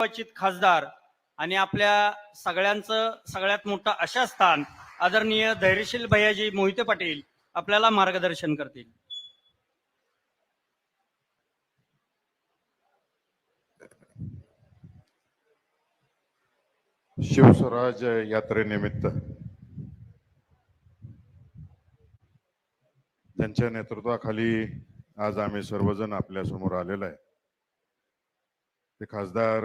निर्वाचित खासदार आणि आपल्या सगळ्यांचं सगळ्यात मोठं अशा स्थान आदरणीय धैर्यशील भैयाजी मोहिते पाटील आपल्याला मार्गदर्शन करतील. शिवस्वराज यात्रेनिमित्त त्यांच्या नेतृत्वाखाली आज आम्ही सर्वजण आपल्यासमोर आलेलो आहे. ते खासदार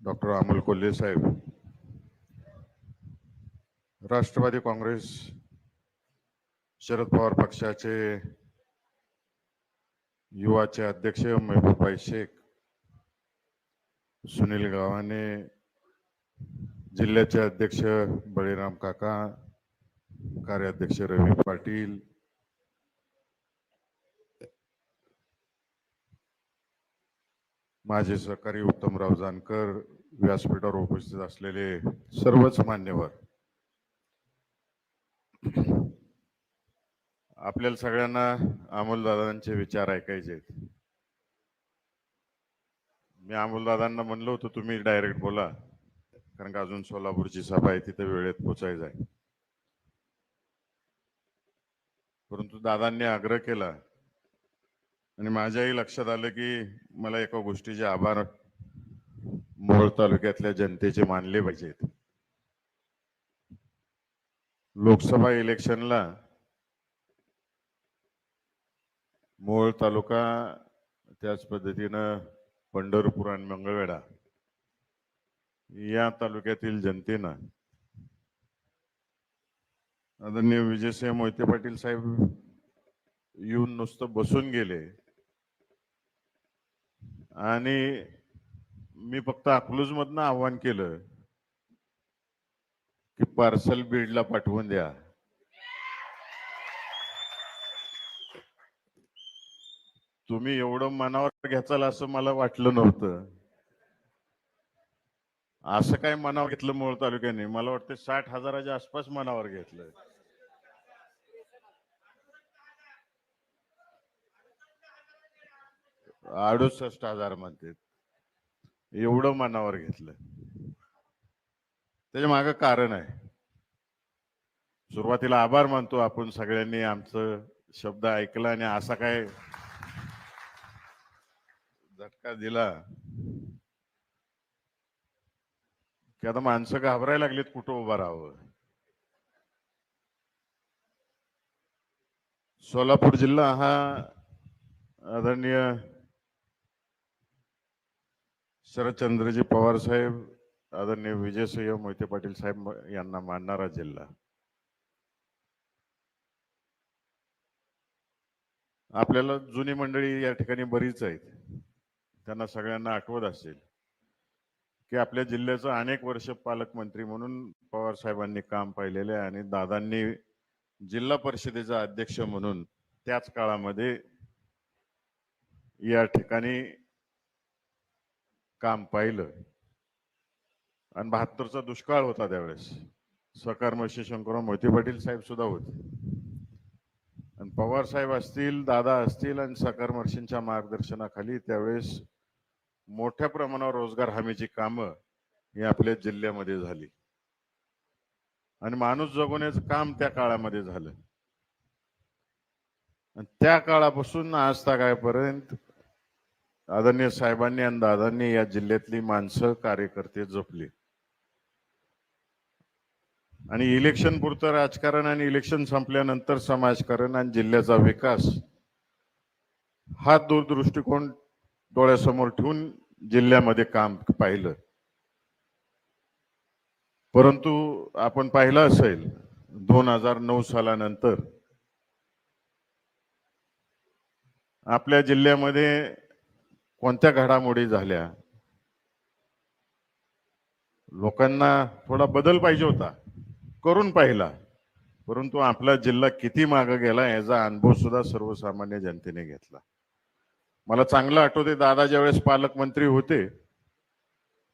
डॉक्टर अमोल कोल्हे साहेब राष्ट्रवादी काँग्रेस शरद पवार पक्षाचे युवाचे अध्यक्ष मेहबूबाई शेख सुनील गावाने जिल्ह्याचे अध्यक्ष बळीराम काका कार्याध्यक्ष रवी पाटील माझे सहकारी उत्तमराव जानकर व्यासपीठावर उपस्थित असलेले सर्वच मान्यवर. आपल्याला सगळ्यांना अमोलदादांचे विचार ऐकायचे आहेत. मी अमोलदादांना म्हणलो होतो तुम्ही डायरेक्ट बोला. कारण का अजून सोलापूरची सभा आहे तिथे वेळेत पोचायचं आहे. परंतु दादांनी आग्रह केला आणि माझ्याही लक्षात आलं की मला एका गोष्टीचे आभार मोहोळ तालुक्यातल्या जनतेचे मानले पाहिजेत. लोकसभा इलेक्शनला मोहोळ तालुका त्याच पद्धतीनं पंढरपूर आणि मंगळवेढा या तालुक्यातील जनतेनं आदरणीय विजयसिंह मोहिते पाटील साहेब येऊन नुसतं बसून गेले. आणि मी फक्त अकलूज मधनं आव्हान केलं की पार्सल बीडला पाठवून द्या. तुम्ही एवढं मनावर घ्याचाल असं मला वाटलं नव्हतं. असं काय मनावर घेतलं मोहोळ तालुक्याने मला वाटतं साठ हजाराच्या आसपास मनावर घेतलं अडुसष्ट हजार म्हणते एवढं मनावर घेतलं. त्याच्या मागं कारण आहे. सुरुवातीला आभार मानतो आपण सगळ्यांनी आमचं शब्द ऐकला आणि असा काय झटका दिला. की आता माणसं घाबरायला लागलीत कुठं उभं राहावं. सोलापूर जिल्हा हा आदरणीय शरदचंद्रजी पवार साहेब आदरणीय विजयसिंह मोहिते पाटील साहेब यांना मानणारा जिल्हा. आपल्याला जुनी मंडळी या ठिकाणी बरीच आहेत. त्यांना सगळ्यांना आठवत असेल की आपल्या जिल्ह्याचं अनेक वर्ष पालकमंत्री म्हणून पवार साहेबांनी काम पाहिलेले आहे आणि दादांनी जिल्हा परिषदेचा अध्यक्ष म्हणून त्याच काळामध्ये या ठिकाणी काम पाहिलं. आणि बहात्तरचा दुष्काळ होता त्यावेळेस. स्वकर्मशी शंकरराव मोहिते पाटील साहेब सुद्धा होते. आणि पवार साहेब असतील दादा असतील आणि सकर्मर्षींच्या मार्गदर्शनाखाली त्यावेळेस मोठ्या प्रमाणावर रोजगार हमीची कामं ही आपल्या जिल्ह्यामध्ये झाली. आणि माणूस जगवण्याचं काम त्या काळामध्ये झालं. आणि त्या काळापासून आज तागायपर्यंत आदरणीय साहेबांनी आणि दादांनी या जिल्ह्यातली माणसं कार्यकर्ते जपली आणि इलेक्शन पुरतं राजकारण आणि इलेक्शन संपल्यानंतर समाजकारण आणि जिल्ह्याचा विकास हा दूरदृष्टिकोन डोळ्यासमोर ठेवून जिल्ह्यामध्ये काम पाहिलं. परंतु आपण पाहिलं असेल दोन हजार नऊ सालानंतर आपल्या जिल्ह्यामध्ये कोणत्या घडामोडी झाल्या? लोकांना थोडा बदल पाहिजे होता. करून पाहिला. परंतु आपला जिल्हा किती मागे गेला याचा अनुभव सुद्धा सर्वसामान्य जनतेने घेतला. मला चांगलं आठवते दादा ज्यावेळेस पालकमंत्री होते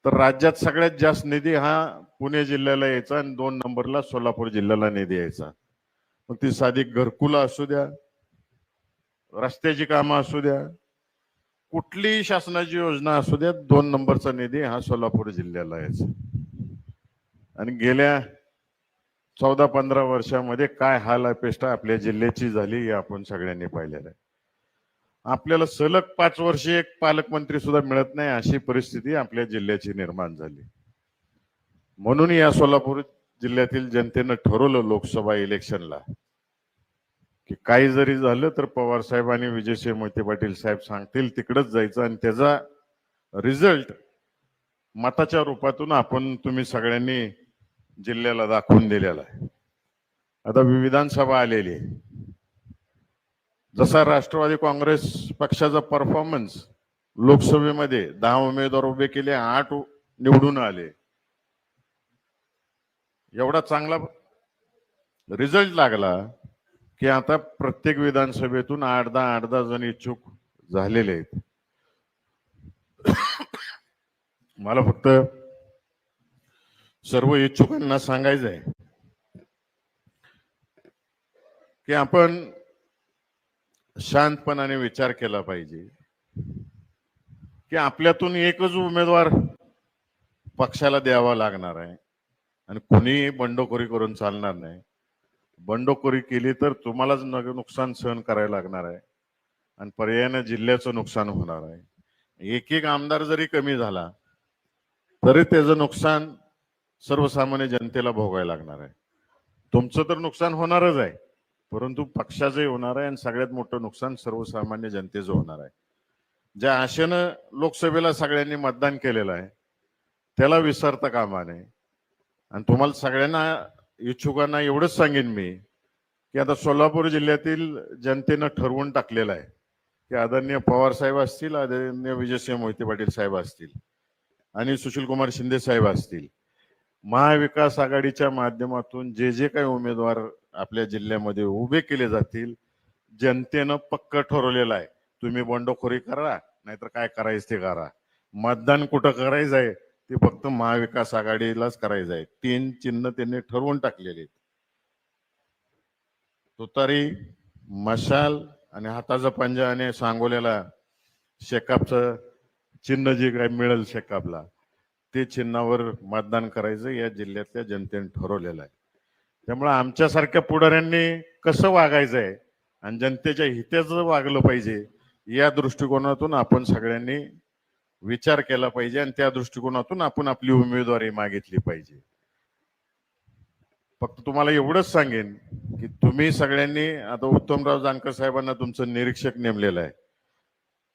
तर राज्यात सगळ्यात जास्त निधी हा पुणे जिल्ह्याला यायचा आणि दोन नंबरला सोलापूर जिल्ह्याला निधी यायचा. मग ती साधी घरकुला असू द्या रस्त्याची कामं असू द्या कुठलीही शासनाची योजना असू द्या दोन नंबरचा निधी हा सोलापूर जिल्ह्याला यायचा. आणि गेल्या चौदा पंधरा वर्षामध्ये काय हाल अपेष्टा आपल्या जिल्ह्याची झाली हे आपण सगळ्यांनी पाहिलेलं आहे. आपल्याला सलग पाच वर्षे एक पालकमंत्री सुद्धा मिळत नाही अशी परिस्थिती आपल्या जिल्ह्याची निर्माण झाली. म्हणून या सोलापूर जिल्ह्यातील जनतेनं ठरवलं लोकसभा इलेक्शनला. काही जरी झालं तर पवार साहेब आणि विजयसिंह मोहिते पाटील साहेब सांगतील तिकडच जायचं आणि त्याचा रिझल्ट मताच्या रूपातून आपण तुम्ही सगळ्यांनी जिल्ह्याला दाखवून दिलेला आहे. आता विधानसभा आलेली आहे. जसा राष्ट्रवादी काँग्रेस पक्षाचा परफॉर्मन्स लोकसभेमध्ये दहा उमेदवार उभे केले आठ निवडून आले. एवढा चांगला रिझल्ट लागला. की आता प्रत्येक विधानसभेतून आठ दहा आठ दहा जण इच्छुक झालेले आहेत. मला फक्त सर्व इच्छुकांना सांगायचं आहे की आपण शांतपणाने विचार केला पाहिजे की आपल्यातून एकच उमेदवार पक्षाला द्यावा लागणार आहे आणि कुणीही बंडखोरी करून चालणार नाही. बंडखोरी केली तर तुम्हालाच नग- नुकसान सहन करायला लागणार आहे. आणि पर्यायानं जिल्ह्याचं नुकसान होणार आहे. एक एक आमदार जरी कमी झाला तरी त्याचं नुकसान सर्वसामान्य जनतेला भोगायला लागणार आहे. तुमचं तर नुकसान होणारच आहे परंतु पक्षाचंही होणार आहे आणि सगळ्यात मोठं नुकसान सर्वसामान्य जनतेचं होणार आहे. ज्या आशेनं लोकसभेला सगळ्यांनी मतदान केलेलं आहे त्याला विसरता कामा नये. आणि तुम्हाला सगळ्यांना इच्छुकांना एवढंच सांगेन मी की आता सोलापूर जिल्ह्यातील जनतेनं ठरवून टाकलेलं आहे की आदरणीय पवार साहेब असतील आदरणीय विजयसिंह मोहिते पाटील साहेब असतील आणि सुशीलकुमार शिंदे साहेब असतील. महाविकास आघाडीच्या माध्यमातून जे जे काही उमेदवार आपल्या जिल्ह्यामध्ये उभे केले जातील जनतेनं पक्क ठरवलेलं आहे. तुम्ही बंडखोरी करा नाहीतर काय करायचं ते करा. मतदान कुठं करायचं आहे? ते फक्त महाविकास आघाडीलाच करायचं आहे. तीन चिन्ह त्यांनी ठरवून टाकलेले आहेत. तुतारी मशाल आणि हाताचा पंजा आणि सांगोल्याला शेकापचं चिन्ह जे काय मिळेल शेकापला ते चिन्हावर मतदान करायचं या जिल्ह्यातल्या जनतेने ठरवलेलं आहे. त्यामुळे आमच्यासारख्या पुढाऱ्यांनी कसं वागायचं आहे आणि जनतेच्या हिताचं वागलं पाहिजे या दृष्टिकोनातून आपण सगळ्यांनी विचार केला पाहिजे आणि त्या दृष्टिकोनातून आपण आपली उमेदवारी मागितली पाहिजे. फक्त तुम्हाला एवढंच सांगेन की तुम्ही सगळ्यांनी आता उत्तमराव जानकर साहेबांना तुमचं निरीक्षक नेमलेलं आहे.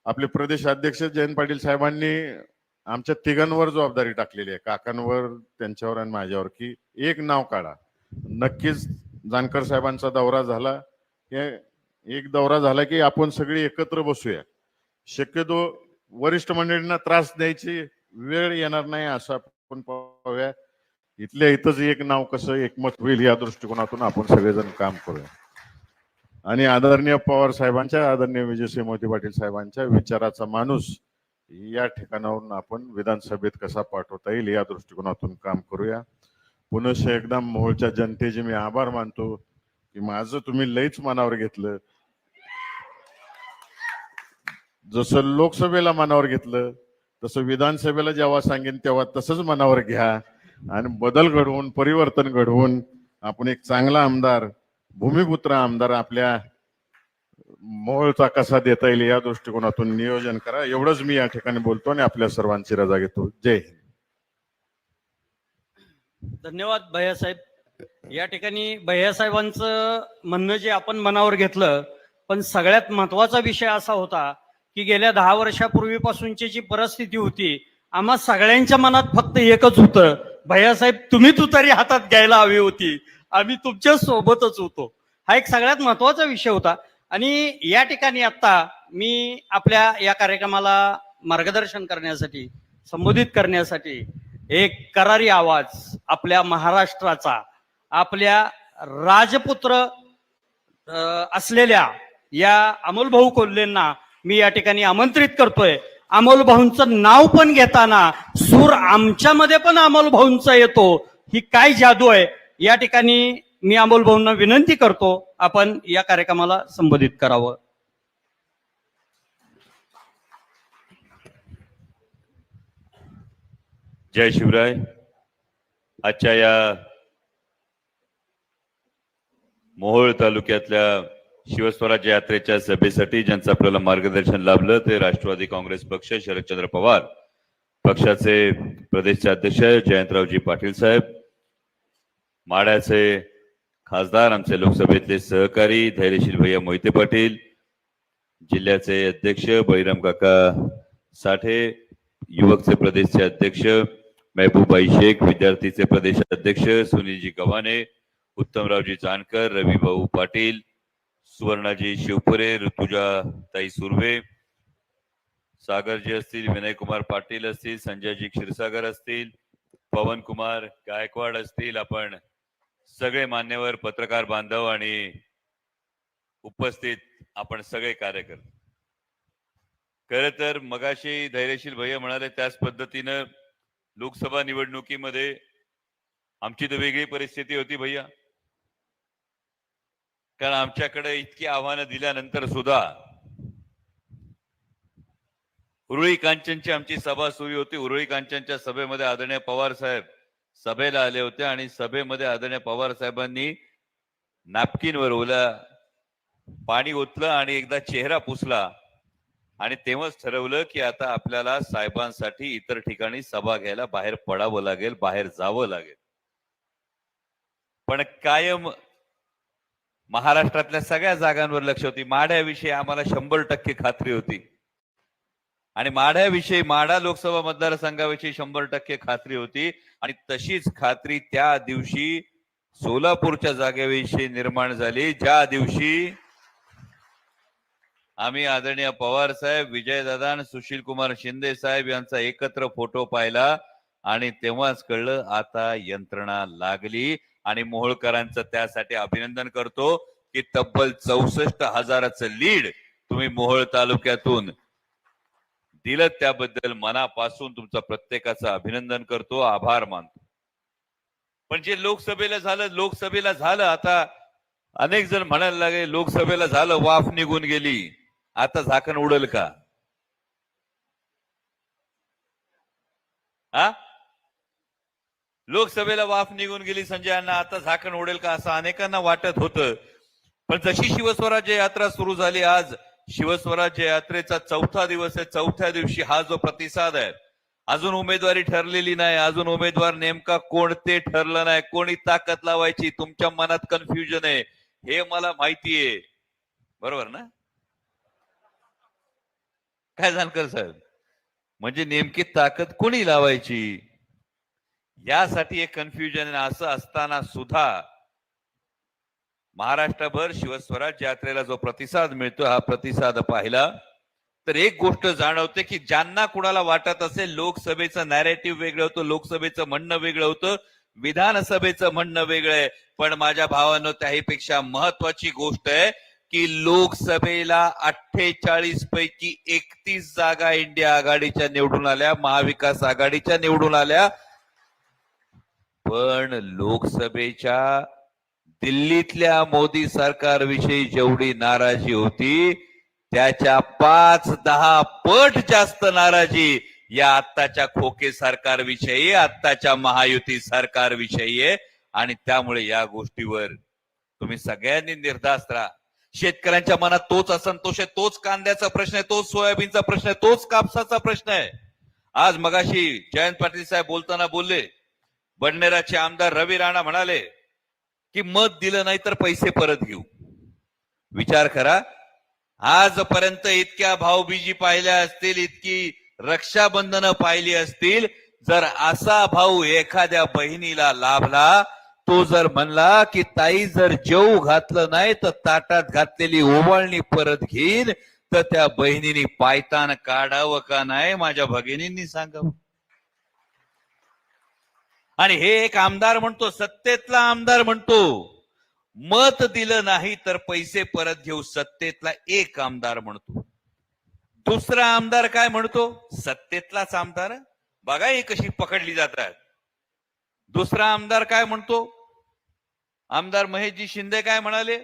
आपले प्रदेश अध्यक्ष जयंत पाटील साहेबांनी आमच्या तिघांवर जबाबदारी टाकलेली आहे. काकांवर त्यांच्यावर आणि माझ्यावर. की एक नाव काढा. नक्कीच जानकर साहेबांचा दौरा झाला. हे एक दौरा झाला की आपण सगळी एकत्र बसूया. शक्यतो वरिष्ठ मंडळींना त्रास द्यायची वेळ येणार नाही असं आपण पाहूया. इथल्या इथंच एक नाव कसं एकमत होईल या दृष्टिकोनातून आपण सगळेजण काम करूया. आणि आदरणीय पवार साहेबांच्या आदरणीय विजयसिंह मोदी पाटील साहेबांच्या विचाराचा माणूस या ठिकाणावरून आपण विधानसभेत कसा पाठवता येईल या दृष्टिकोनातून काम करूया. पुनश एकदा मोहोळच्या जनतेचे मी आभार मानतो की माझं तुम्ही लईच मनावर घेतलं. जसं लोकसभेला मनावर घेतलं तसं विधानसभेला जेव्हा सांगेन तेव्हा तसंच मनावर घ्या आणि बदल घडवून परिवर्तन घडवून आपण एक चांगला आमदार भूमिपुत्र आमदार आपल्या मोहळचा कसा देता येईल या दृष्टिकोनातून नियोजन करा. एवढंच मी या ठिकाणी बोलतो आणि आपल्या सर्वांची रजा घेतो. जय हिंद. धन्यवाद भैयासाहेब. या ठिकाणी भैयासाहेबांचं म्हणणं जे आपण मनावर घेतलं पण सगळ्यात महत्त्वाचा विषय असा होता की गेल्या दहा वर्षापूर्वीपासूनची जी परिस्थिती होती आम्हा सगळ्यांच्या मनात फक्त एकच होतं भैयासाहेब तुम्ही तुतारी हातात घ्यायला हवी होती. आम्ही तुमच्या सोबतच होतो. हा एक सगळ्यात महत्त्वाचा विषय होता. आणि या ठिकाणी आता मी आपल्या या कार्यक्रमाला मार्गदर्शन करण्यासाठी संबोधित करण्यासाठी एक करारी आवाज आपल्या महाराष्ट्राचा आपल्या राजपुत्र असलेल्या या अमोलभाऊ कोल्हेंना मी या ठिकाणी आमंत्रित करतोय. अमोल भाऊंचं नाव पण घेताना सूर आमच्यामध्ये पण अमोल भाऊंचा येतो. ही काय जादू आहे? या ठिकाणी मी अमोल भाऊंना विनंती करतो आपण या कार्यक्रमाला संबोधित करावं. जय शिवराय. आजच्या या मोहोळ तालुक्यातल्या शिवस्वराज्य यात्रेच्या सभेसाठी ज्यांचं आपल्याला मार्गदर्शन लाभलं ते राष्ट्रवादी काँग्रेस पक्ष शरदचंद्र पवार. पक्षाचे प्रदेशचे अध्यक्ष जयंतरावजी पाटील साहेब. माड्याचे खासदार आमचे लोकसभेतले सहकारी धैर्यशील भैया मोहिते पाटील. जिल्ह्याचे अध्यक्ष बळीराम काका साठे. युवकचे प्रदेशचे अध्यक्ष महबूबाई शेख. विद्यार्थीचे प्रदेश अध्यक्ष सुनीलजी गव्हाणे. उत्तमरावजी जानकर रविभाऊ पाटील. सुवर्णाजी शिवपुरे ऋतुजा ताई सुर्वे सागरजी असतील विनय कुमार पाटील असतील संजयजी क्षीरसागर असतील पवन कुमार गायकवाड असतील आपण सगळे मान्यवर पत्रकार बांधव आणि उपस्थित आपण सगळे कार्यकर्ते. खर तर मगाशी धैर्यशील भैया म्हणाले त्याच पद्धतीनं लोकसभा निवडणुकीमध्ये आमची तर वेगळी परिस्थिती होती भैया. कारण आमच्याकडे इतकी आव्हानं दिल्यानंतर सुद्धा उरुळी कांचनची आमची सभा सुरू होती. उरुळी कांचनच्या सभेमध्ये आदरणीय पवार साहेब सभेला आले होते आणि सभेमध्ये आदरणीय पवार साहेबांनी नॅपकिनवर ओला पाणी ओतलं आणि एकदा चेहरा पुसला आणि तेव्हाच ठरवलं की आता आपल्याला साहेबांसाठी इतर ठिकाणी सभा घ्यायला बाहेर पडावं लागेल बाहेर जावं लागेल. पण कायम महाराष्ट्रातल्या सगळ्या जागांवर लक्ष होती. माढ्याविषयी आम्हाला शंभर टक्के खात्री होती. आणि माढ्याविषयी माढा लोकसभा मतदारसंघाविषयी शंभर टक्के खात्री होती. आणि तशीच खात्री त्या दिवशी सोलापूरच्या जागेविषयी निर्माण झाली. ज्या दिवशी आम्ही आदरणीय पवार साहेब विजयदादा आणि सुशील कुमार शिंदे साहेब यांचा एकत्र फोटो पाहिला. आणि तेव्हाच कळलं आता यंत्रणा लागली. आणि मोहोळकरांचं त्यासाठी अभिनंदन करतो की तब्बल चौसष्ट हजाराचं लीड तुम्ही मोहोळ तालुक्यातून दिलं. त्याबद्दल मनापासून तुमचं प्रत्येकाचं अभिनंदन करतो. आभार मानतो. पण जे लोकसभेला झालं लोकसभेला झालं आता अनेक जण म्हणायला लागले लोकसभेला झालं वाफ निघून गेली. आता झाकण उडल का? हा लोकसभेला वाफ निघून गेली संजयांना आता झाकण उडेल का असं अनेकांना वाटत होतं. पण जशी शिवस्वराज्य यात्रा सुरू झाली आज शिवस्वराज्य यात्रेचा चौथा दिवस आहे. चौथ्या दिवशी हा जो प्रतिसाद आहे अजून उमेदवारी ठरलेली नाही. अजून उमेदवार नेमका कोण ते ठरलं नाही. कोणी ताकद लावायची? तुमच्या मनात कन्फ्युजन आहे. हे मला माहिती आहे. बरोबर ना? काय जानकर साहेब? म्हणजे नेमकी ताकद कोणी लावायची? यासाठी एक कन्फ्युजन असं असताना सुद्धा महाराष्ट्रभर शिवस्वराज यात्रेला जो प्रतिसाद मिळतो हा प्रतिसाद पाहिला. तर एक गोष्ट जाणवते की ज्यांना कुणाला वाटत असेल लोकसभेचं नॅरेटिव्ह वेगळं होतं लोकसभेचं म्हणणं वेगळं होतं विधानसभेचं म्हणणं वेगळं आहे. पण माझ्या भावानं त्याहीपेक्षा महत्वाची गोष्ट आहे की लोकसभेला अठ्ठेचाळीस पैकी एकतीस जागा इंडिया आघाडीच्या निवडून आल्या महाविकास आघाडीच्या निवडून आल्या. पण लोकसभेच्या दिल्लीतल्या मोदी सरकारविषयी जेवढी नाराजी होती त्याच्या पाच दहा पट जास्त नाराजी या आत्ताच्या खोके सरकारविषयी आत्ताच्या महायुती सरकारविषयी आहे. आणि त्यामुळे या गोष्टीवर तुम्ही सगळ्यांनी निर्धास्त राहा. शेतकऱ्यांच्या मनात तोच असंतोष आहे तोच कांद्याचा प्रश्न आहे तोच सोयाबीनचा प्रश्न आहे तोच कापसाचा प्रश्न आहे. आज मगाशी जयंत पाटील साहेब बोलताना बोलले बडनेराचे आमदार रवी राणा म्हणाले की मत दिलं नाही तर पैसे परत घेऊ. विचार करा. आजपर्यंत इतक्या भाऊबीजी पाहिल्या असतील इतकी रक्षाबंधनं पाहिली असतील जर असा भाऊ एखाद्या बहिणीला लाभला तो जर म्हणला की ताई जर जेऊ घातलं नाही तर ताटात घातलेली ओवाळणी परत घेईन तर त्या बहिणीने पायतान काढावं का नाही माझ्या भगिनींनी सांगावं. आणि हे एक आमदार म्हणतो सत्तेतला आमदार म्हणतो. मत दिलं नाही तर पैसे परत घेऊ सत्तेतला एक आमदार म्हणतो. दुसरा आमदार काय म्हणतो सत्तेतलाच आमदार. बघा ही कशी पकडली जातात. दुसरा आमदार काय म्हणतो आमदार महेशजी शिंदे काय म्हणाले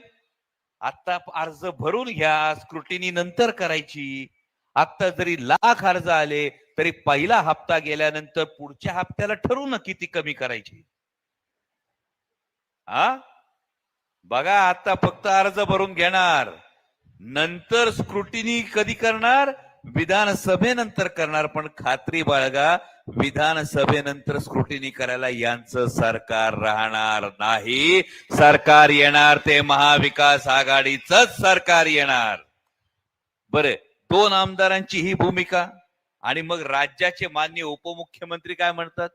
आता अर्ज भरून घ्या स्क्रुटिनी नंतर करायची. आता जरी लाख अर्ज आले तरी पहिला हप्ता गेल्यानंतर पुढच्या हप्त्याला ठरवू ना किती कमी करायची? हा बघा आता फक्त अर्ज भरून घेणार. नंतर स्क्रुटिनी कधी करणार? विधानसभेनंतर करणार. पण खात्री बाळगा विधानसभेनंतर स्क्रुटिनी करायला यांचं सरकार राहणार नाही. सरकार येणार ते महाविकास आघाडीच सरकार येणार. बरे दोन आमदारांची ही भूमिका? आणि मग राज्याचे मान्य उपमुख्यमंत्री काय म्हणतात?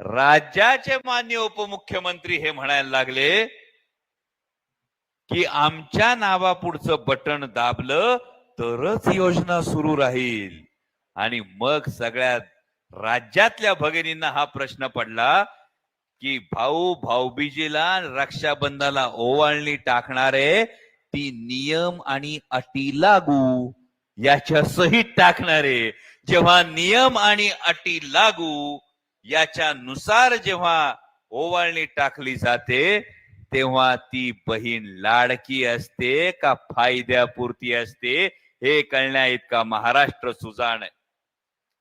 राज्याचे मान्य उपमुख्यमंत्री हे म्हणायला लागले की आमच्या नावापुढचं बटन दाबलं तरच योजना सुरू राहील. आणि मग सगळ्या राज्यातल्या भगिनींना हा प्रश्न पडला की भाऊ भाऊबीजीला रक्षाबंधनाला ओवाळणी टाकणारे ती नियम आणि अटी लागू. याच्या सहित टाकणारे जेव्हा नियम आणि अटी लागू याच्यानुसार जेव्हा ओवाळणी टाकली जाते तेव्हा ती बहीण लाडकी असते का फायद्यापुरती असते हे कळण्या इतका महाराष्ट्र सुजाण आहे.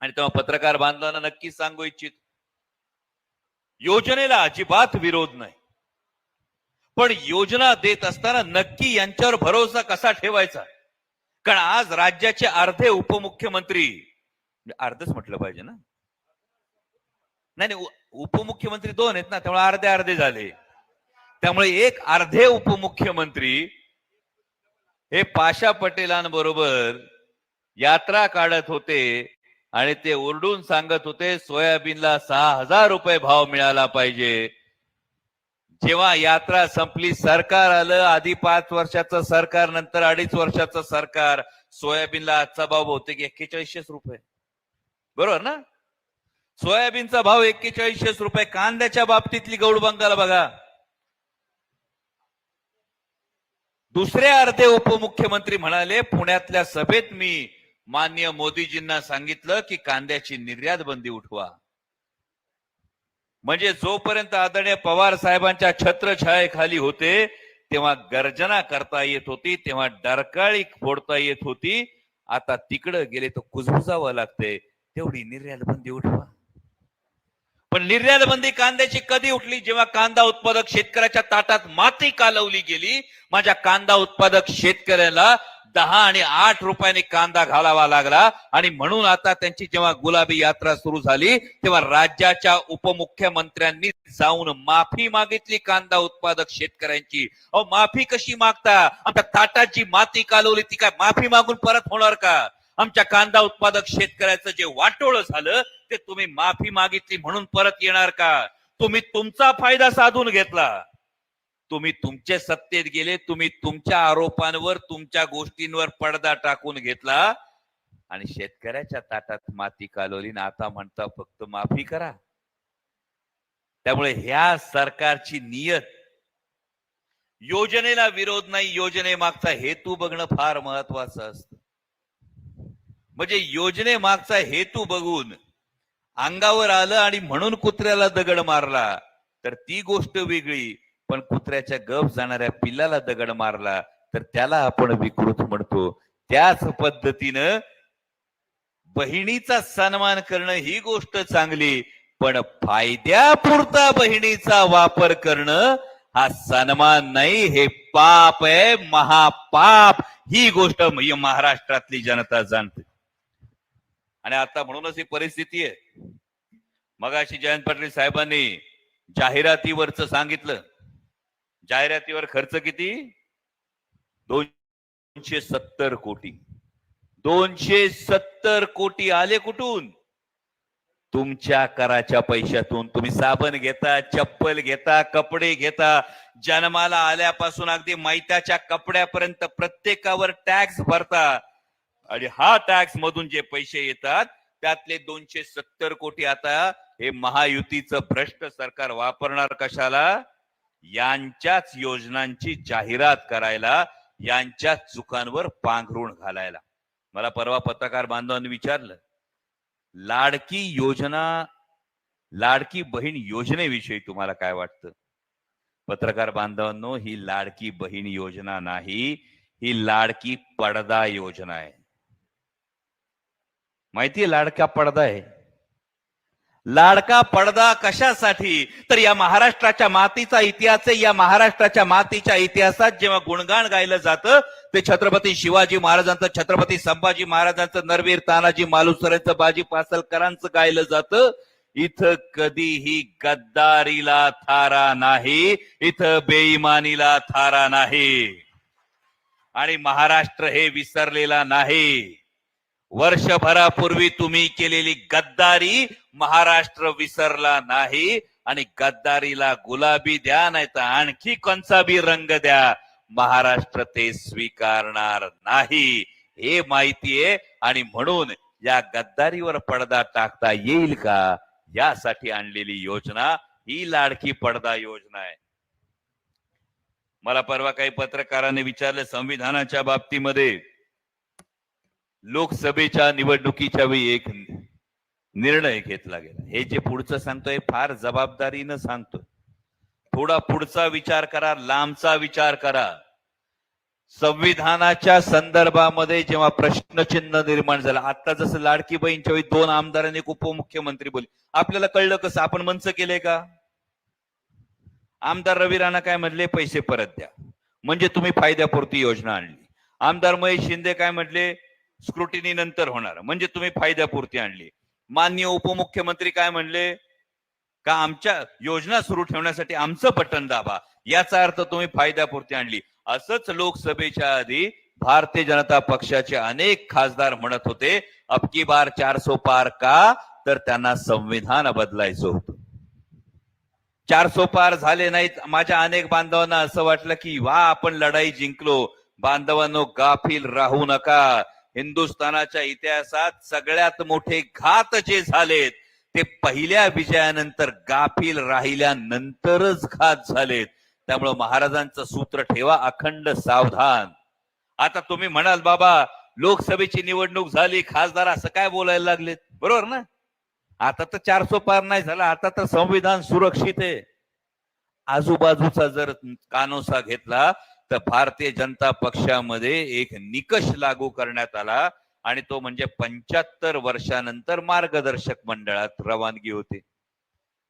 आणि तेव्हा पत्रकार बांधवांना नक्की सांगू इच्छित योजनेला अजिबात विरोध नाही. पण योजना देत असताना नक्की यांच्यावर भरोसा कसा ठेवायचा? कारण आज राज्याचे अर्धे उपमुख्यमंत्री म्हणजे अर्धच म्हटलं पाहिजे ना? नाही नाही उपमुख्यमंत्री दोन आहेत ना त्यामुळे अर्धे अर्धे झाले. त्यामुळे एक अर्धे उपमुख्यमंत्री हे पाशा पटेलांबरोबर यात्रा काढत होते आणि ते ओरडून सांगत होते सोयाबीनला सहा हजार रुपये भाव मिळाला पाहिजे. जेव्हा यात्रा संपली सरकार आलं आधी पाच वर्षाचं सरकार नंतर अडीच वर्षाचं सरकार. सोयाबीनला आजचा भाव बहुतेक एक्केचाळीसशेच रुपये. बरोबर ना? सोयाबीनचा भाव एक्केचाळीसशेच रुपये. कांद्याच्या बाबतीतली गौड बंगाल बघा. दुसरे अर्धे उपमुख्यमंत्री म्हणाले पुण्यातल्या सभेत मी मान्य मोदीजींना सांगितलं की कांद्याची निर्यात बंदी उठवा. म्हणजे जोपर्यंत आदरणीय पवार साहेबांच्या छत्रछायेखाली होते तेव्हा गर्जना करता येत होती तेव्हा डरकाळी फोडता येत होती. आता तिकडं गेले तर कुजबुजावं लागते. तेवढी निर्यात बंदी उठवा. पण निर्यात बंदी कांद्याची कधी उठली? जेव्हा कांदा उत्पादक शेतकऱ्याच्या ताटात माती कालवली गेली माझ्या कांदा उत्पादक शेतकऱ्याला दहा आणि आठ रुपयाने कांदा घालावा लागला. आणि म्हणून आता त्यांची जेव्हा गुलाबी यात्रा सुरू झाली तेव्हा राज्याच्या उपमुख्यमंत्र्यांनी जाऊन माफी मागितली कांदा उत्पादक शेतकऱ्यांची. अहो माफी कशी मागता? आमच्या ताटाची माती कालवली ती काय माफी मागून परत होणार का? आमच्या कांदा उत्पादक शेतकऱ्याचं जे वाटोळ झालं ते तुम्ही माफी मागितली म्हणून परत येणार का? तुम्ही तुमचा फायदा साधून घेतला. तुम्ही तुमच्या सत्तेत गेले तुम्ही तुमच्या आरोपांवर तुमच्या गोष्टींवर पडदा टाकून घेतला आणि शेतकऱ्याच्या ताटात माती कालवली ना आता म्हणता फक्त माफी करा. त्यामुळे ह्या सरकारची नियत योजनेला विरोध नाही योजनेमागचा हेतू बघणं फार महत्वाचं असतं. म्हणजे योजनेमागचा हेतू बघून अंगावर आलं आणि म्हणून कुत्र्याला दगड मारला तर ती गोष्ट वेगळी. पण कुत्र्याच्या गप जाणाऱ्या पिल्लाला दगड मारला तर त्याला आपण विकृत म्हणतो. त्याच पद्धतीनं बहिणीचा सन्मान करणं ही गोष्ट चांगली पण फायद्यापुरता बहिणीचा वापर करणं हा सन्मान नाही हे पाप आहे महापाप. ही गोष्ट महाराष्ट्रातली जनता जाणते. आणि आता म्हणूनच ही परिस्थिती आहे. मगाशी जयंत पाटील साहेबांनी जाहिरातीवरच सांगितलं. जाहिरातीवर खर्च किती? दोनशे सत्तर कोटी. दोनशे सत्तर कोटी आले कुठून? तुमच्या कराच्या पैशातून. तुम्ही साबण घेता चप्पल घेता कपडे घेता. जन्माला आल्यापासून अगदी मैत्याच्या कपड्यापर्यंत प्रत्येकावर टॅक्स भरता. आणि हा टॅक्स मधून जे पैसे येतात त्यातले दोनशे सत्तर कोटी आता हे महायुतीचं भ्रष्ट सरकार वापरणार कशाला? यांच्याच योजनांची जाहिरात करायला यांच्याच चुकांवर पांघरुण घालायला. मला परवा पत्रकार बांधवांनी विचारलं लाडकी योजना लाडकी बहीण योजनेविषयी तुम्हाला काय वाटतं? पत्रकार बांधवांनो ही लाडकी बहीण योजना नाही ही लाडकी पडदा योजना आहे. माहितीये लाडका पडदा आहे? लाडका पडदा कशासाठी? तर या महाराष्ट्राच्या मातीचा इतिहास आहे. या महाराष्ट्राच्या मातीच्या इतिहासात जेव्हा गुणगान गायलं जातं ते छत्रपती शिवाजी महाराजांचं छत्रपती संभाजी महाराजांचं नरवीर तानाजी मालुसरेंचं बाजी पासलकरांचं गायलं जातं. इथं कधीही गद्दारीला थारा नाही. इथं बेईमानीला थारा नाही. आणि महाराष्ट्र हे विसरलेला नाही. वर्षभरापूर्वी तुम्ही केलेली गद्दारी महाराष्ट्र विसरला नाही आणि गद्दारीला गुलाबी द्या नाही तर आणखी कोणचा बी रंग द्या. महाराष्ट्र ते स्वीकारणार नाही हे माहितीये आणि म्हणून या गद्दारीवर पडदा टाकता येईल का? यासाठी आणलेली योजना ही लाडकी पडदा योजना आहे. मला परवा काही पत्रकाराने विचारलं संविधानाच्या बाबतीमध्ये. लोकसभेच्या निवडणुकीच्या वेळी एक निर्णय घेतला गेला. हे जे पुढचं सांगतोय फार जबाबदारीनं सांगतोय. थोडा पुढचा विचार करा लांबचा विचार करा. संविधानाच्या संदर्भामध्ये जेव्हा प्रश्नचिन्ह निर्माण झालं आता जसं लाडकी बहीणच्या वेळी दोन आमदारांनी एक उपमुख्यमंत्री बोलले. आपल्याला कळलं कसं? आपण मंच केले का? आमदार रवी राणा काय म्हणले? पैसे परत द्या. म्हणजे तुम्ही फायद्यापुरती योजना आणली. आमदार महेश शिंदे काय म्हटले स्क्रुटिनी नंतर होणार. म्हणजे तुम्ही फायद्यापुरती आणली. माननीय उपमुख्यमंत्री काय म्हणले? का आमच्या योजना सुरू ठेवण्यासाठी आमचं बटन दाबा. याचा अर्थ तुम्ही फायद्यापुरती आणली. असंच लोकसभेच्या आधी भारतीय जनता पक्षाचे अनेक खासदार म्हणत होते अबकी बार चारसो पार का? तर त्यांना संविधान बदलायचं होतं. चारसो पार झाले नाहीत. माझ्या अनेक बांधवांना असं वाटलं की वा आपण लढाई जिंकलो. बांधवांनो गाफील राहू नका. हिंदुस्थानाच्या इतिहासात सगळ्यात मोठे घात जे झालेत ते पहिल्या विजयानंतर गाफील राहिल्यानंतरच घात झालेत. त्यामुळं महाराजांचं सूत्र ठेवा अखंड सावधान. आता तुम्ही म्हणाल बाबा लोकसभेची निवडणूक झाली खासदार असं काय बोलायला लागलेत? बरोबर ना? आता तर चारसो पार नाही झाला आता तर संविधान सुरक्षित आहे. आजूबाजूचा जर कानोसा घेतला तर भारतीय जनता पक्षामध्ये एक निकष लागू करण्यात आला आणि तो म्हणजे पंच्याहत्तर वर्षानंतर मार्गदर्शक मंडळात रवानगी होते.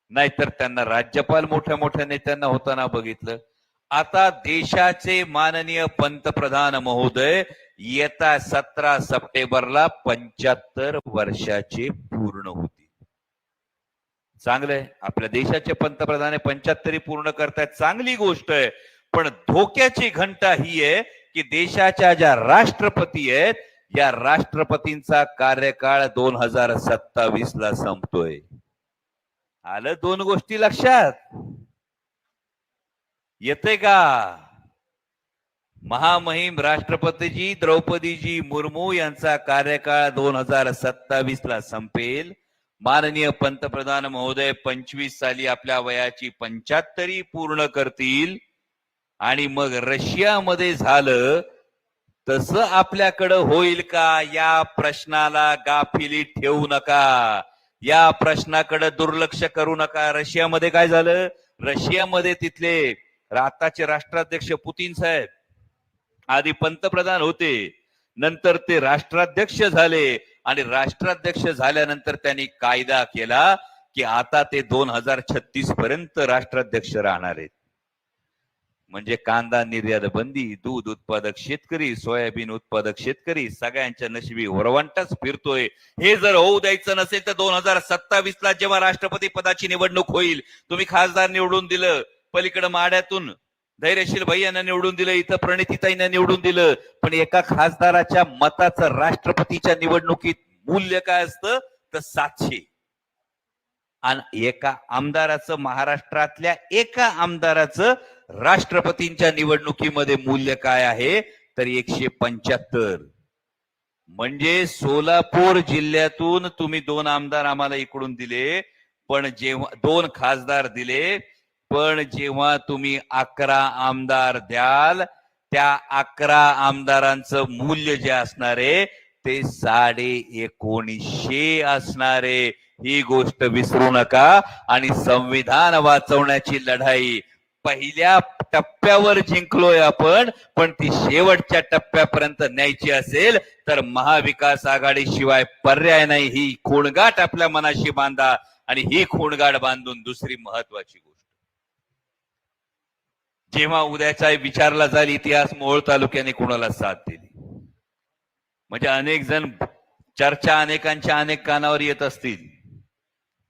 नाहीतर त्यांना राज्यपाल मोठ्या मोठ्या नेत्यांना होताना बघितलं. आता देशाचे माननीय पंतप्रधान महोदय येत्या सतरा सप्टेंबरला पंच्याहत्तर वर्षाचे पूर्ण होतील. चांगलंय. आपल्या देशाचे पंतप्रधान पंच्याहत्तरी पूर्ण करतायत. चांगली गोष्ट आहे. पण धोक्याची घंटा ही आहे की देशाच्या ज्या राष्ट्रपती आहेत या राष्ट्रपतींचा कार्यकाळ दोन हजार सत्तावीस ला संपतोय. आलं दोन गोष्टी लक्षात? येते का? महामहिम राष्ट्रपतीजी द्रौपदीजी मुर्मू यांचा कार्यकाळ दोन हजार सत्तावीस ला संपेल. माननीय पंतप्रधान महोदय पंचवीस साली आपल्या वयाची पंच्याहत्तरी पूर्ण करतील. आणि मग रशियामध्ये झालं तसं आपल्याकडं होईल का? या प्रश्नाला गाफिली ठेवू नका. या प्रश्नाकडे दुर्लक्ष करू नका. रशियामध्ये काय झालं? रशियामध्ये तिथले आताचे राष्ट्राध्यक्ष पुतीन साहेब आधी पंतप्रधान होते. नंतर ते राष्ट्राध्यक्ष झाले आणि राष्ट्राध्यक्ष झाल्यानंतर त्यांनी कायदा केला की आता ते दोन हजार छत्तीस पर्यंत राष्ट्राध्यक्ष राहणार आहेत. म्हणजे कांदा निर्यात बंदी दूध उत्पादक शेतकरी सोयाबीन उत्पादक शेतकरी सगळ्यांच्या नशिबी वरवंटाच फिरतोय. हे जर होऊ द्यायचं नसेल तर दोन हजार सत्तावीस ला जेव्हा राष्ट्रपती पदाची निवडणूक होईल तुम्ही खासदार निवडून दिलं पलीकडे माड्यातून. धैर्यशील भैयांना निवडून दिलं इथं प्रणितीताईंना निवडून दिलं पण एका खासदाराच्या मताचं राष्ट्रपतीच्या निवडणुकीत मूल्य काय असतं? तर सातशे. आणि एका आमदाराचं महाराष्ट्रातल्या एका आमदाराचं राष्ट्रपतींच्या निवडणुकीमध्ये मूल्य काय आहे? तर एकशे पंच्याहत्तर. म्हणजे सोलापूर जिल्ह्यातून तुम्ही दोन आमदार आम्हाला इकडून दिले पण जेव्हा दोन खासदार दिले पण जेव्हा तुम्ही अकरा आमदार द्याल त्या अकरा आमदारांचं मूल्य जे असणार आहे ते साडे एकोणीसशे असणारे. ही गोष्ट विसरू नका. आणि संविधान वाचवण्याची लढाई पहिल्या टप्प्यावर जिंकलोय आपण पण ती शेवटच्या टप्प्यापर्यंत न्यायची असेल तर महाविकास आघाडी शिवाय पर्याय नाही. ही खूणगाठ आपल्या मनाशी बांधा आणि ही खूणगाठ बांधून दुसरी महत्वाची गोष्ट. जेव्हा उद्याचा विचारला जाईल इतिहास मोहोळ तालुक्याने कुणाला साथ दिली? म्हणजे अनेक जण चर्चा अनेकांच्या अनेक कानावर येत असतील.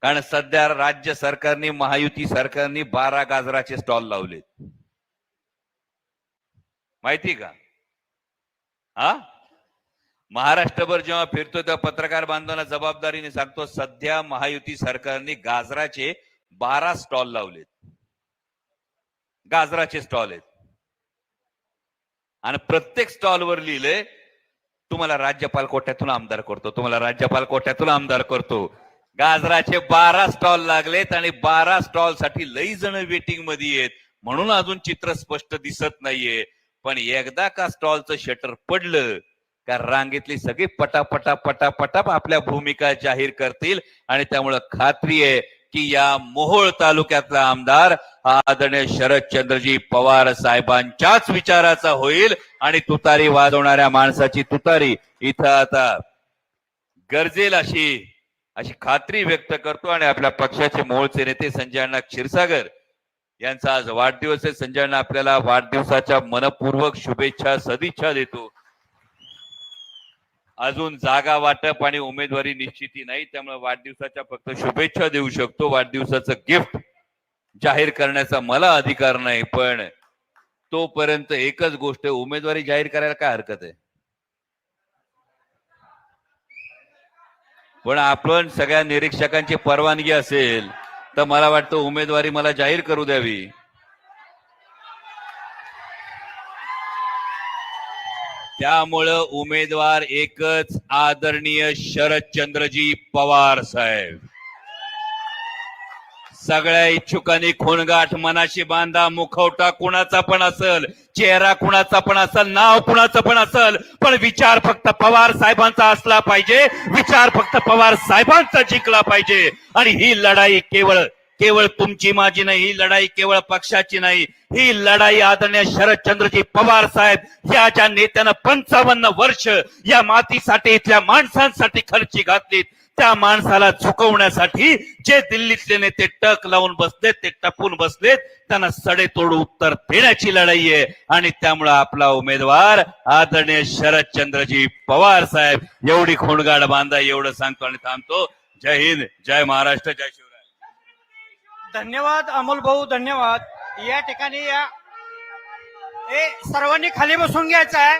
कारण सध्या राज्य सरकारने महायुती सरकारने बारा गाजराचे स्टॉल लावलेत. माहिती का? हा? महाराष्ट्रभर जेव्हा फिरतो तेव्हा पत्रकार बांधवांना जबाबदारीने सांगतो सध्या महायुती सरकारने गाजराचे बारा स्टॉल लावलेत. गाजराचे स्टॉल आहेत. आणि प्रत्येक स्टॉलवर लिहिले तुम्हाला राज्यपाल कोट्यातून आमदार करतो तुम्हाला राज्यपाल कोट्यातून आमदार करतो. गाजराचे बारा स्टॉल लागलेत आणि बारा स्टॉलसाठी लई जण वेटिंगमध्ये आहेत. म्हणून अजून चित्र स्पष्ट दिसत नाहीये. पण एकदा का स्टॉलचं शटर पडलं का रांगेतली सगळी पटापटा पटापटा आपल्या भूमिका जाहीर करतील आणि त्यामुळं खात्री आहे की या मोहोळ तालुक्यातला आमदार हा आदरणीय शरदचंद्रजी पवार साहेबांच्याच विचाराचा होईल आणि तुतारी वाजवणाऱ्या माणसाची तुतारी इथं आता गरजेल अशी अशी खात्री व्यक्त करतो आणि आपल्या पक्षाचे मोहोळचे नेते संजय अण्णा क्षीरसागर यांचा आज वाढदिवस आहे. संजय अण्णा आपल्याला वाढदिवसाच्या मनपूर्वक शुभेच्छा सदिच्छा देतो. अजून जागा वाटप आणि उमेदवारी निश्चिती नाही त्यामुळे वाढदिवसाच्या फक्त शुभेच्छा देऊ शकतो. वाढदिवसाचं गिफ्ट जाहीर करण्याचा मला अधिकार नाही पण तोपर्यंत एकच गोष्ट उमेदवारी जाहीर करायला काय हरकत आहे? पण आपण सगळ्या निरीक्षकांची परवानगी असेल तर मला वाटतं उमेदवारी मला जाहीर करू द्यावी. त्यामुळं उमेदवार एकच आदरणीय शरदचंद्रजी पवार साहेब. सगळ्या इच्छुकांनी खूणगाठ मनाशी बांधा मुखवटा कुणाचा पण असल चेहरा कुणाचा पण असल नाव कुणाचं पण असल पण विचार फक्त पवार साहेबांचा असला पाहिजे विचार फक्त पवार साहेबांचा जिंकला पाहिजे आणि ही लढाई केवळ केवळ तुमची माझी नाही ही लढाई केवळ पक्षाची नाही. ही लढाई आदरणीय शरदचंद्रजी पवार साहेब या ज्या नेत्यानं पंचावन्न वर्ष या मातीसाठी इथल्या माणसांसाठी खर्ची घातली त्या माणसाला झुकवण्यासाठी जे दिल्लीतले नेते टक लावून बसलेत ते टपून बसलेत त्यांना सडेतोड उत्तर देण्याची लढाई आहे. आणि त्यामुळं आपला उमेदवार आदरणीय शरदचंद्रजी पवार साहेब. एवढी खोणगाड बांधा एवढं सांगतो आणि थांबतो. जय हिंद जय महाराष्ट्र जय शिव धन्यवाद अमोल भाऊ धन्यवाद. या ठिकाणी या ए सर्वांनी खाली बसून घ्यायचं आहे.